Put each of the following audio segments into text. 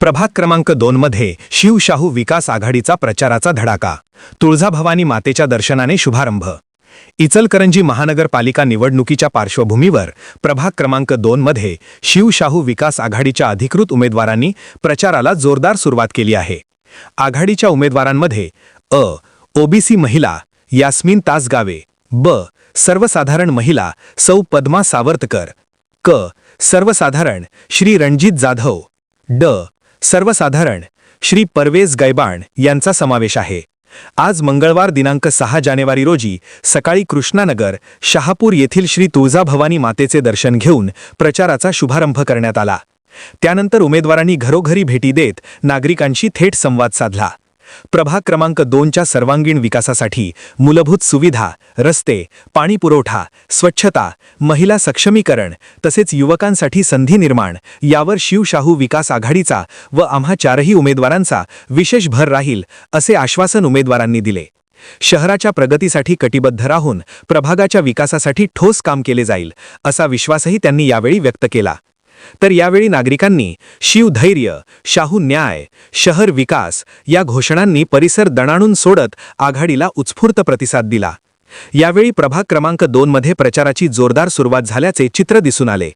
प्रभाग क्रमांक दोन मध्ये शिवशाहू विकास आघाडीचा प्रचाराचा धडाका. तुळजाभवानी मातेच्या दर्शनाने शुभारंभ. इचलकरंजी महानगरपालिका निवडणुकीच्या पार्श्वभूमीवर प्रभाग क्रमांक दोन मध्ये शिवशाहू विकास आघाडीच्या अधिकृत उमेदवारांनी प्रचाराला जोरदार सुरुवात केली आहे. आघाडीच्या उमेदवारांमध्ये अ ओबीसी महिला यास्मिन तासगावे ब सर्वसाधारण महिला सौ पद्मा सावरतकर क सर्वसाधारण श्री रणजित जाधव ड सर्वसाधारण श्री परवेज गैबाण यांचा समावेश आहे. आज मंगळवार दिनांक सहा जानेवारी रोजी सकाळी कृष्णानगर शहापूर येथील श्री तुळजाभवानी मातेचे दर्शन घेऊन प्रचाराचा शुभारंभ करण्यात आला. त्यानंतर उमेदवारांनी घरोघरी भेटी देत नागरिकांशी थेट संवाद साधला. प्रभाग क्रमांक दोनच्या सर्वांगीण विकासासाठी मूलभूत सुविधा रस्ते पाणी पुरवठा स्वच्छता महिला सक्षमीकरण तसेच युवकांसाठी संधी निर्माण यावर शिवशाहू विकास आघाडीचा व आम्हा चारही उमेदवारांचा विशेष भर राहील असे आश्वासन उमेदवारांनी दिले. शहराच्या प्रगतीसाठी कटिबद्ध राहून प्रभागाच्या विकासासाठी ठोस काम केले जाईल असा विश्वासही त्यांनी यावेळी व्यक्त केला. तर यावेळी नागरिकांनी शिव धैर्य शाहू न्याय शहर विकास या घोषणांनी परिसर दणाणून सोडत आघाडीला उत्स्फूर्त प्रतिसाद दिला. यावेळी प्रभाग क्रमांक दोनमध्ये प्रचाराची जोरदार सुरुवात झाल्याचे चित्र दिसून आले.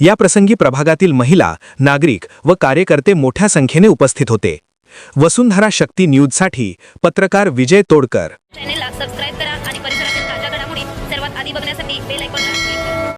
या प्रसंगी प्रभागातील महिला नागरिक व कार्यकर्ते मोठ्या संख्येने उपस्थित होते. वसुंधरा शक्ती न्यूजसाठी पत्रकार विजय तोडकर. चॅनेलला सबस्क्राईब करा आणि परिसरातील ताज्या घडामोडी सर्वात आधी बघण्यासाठी बेल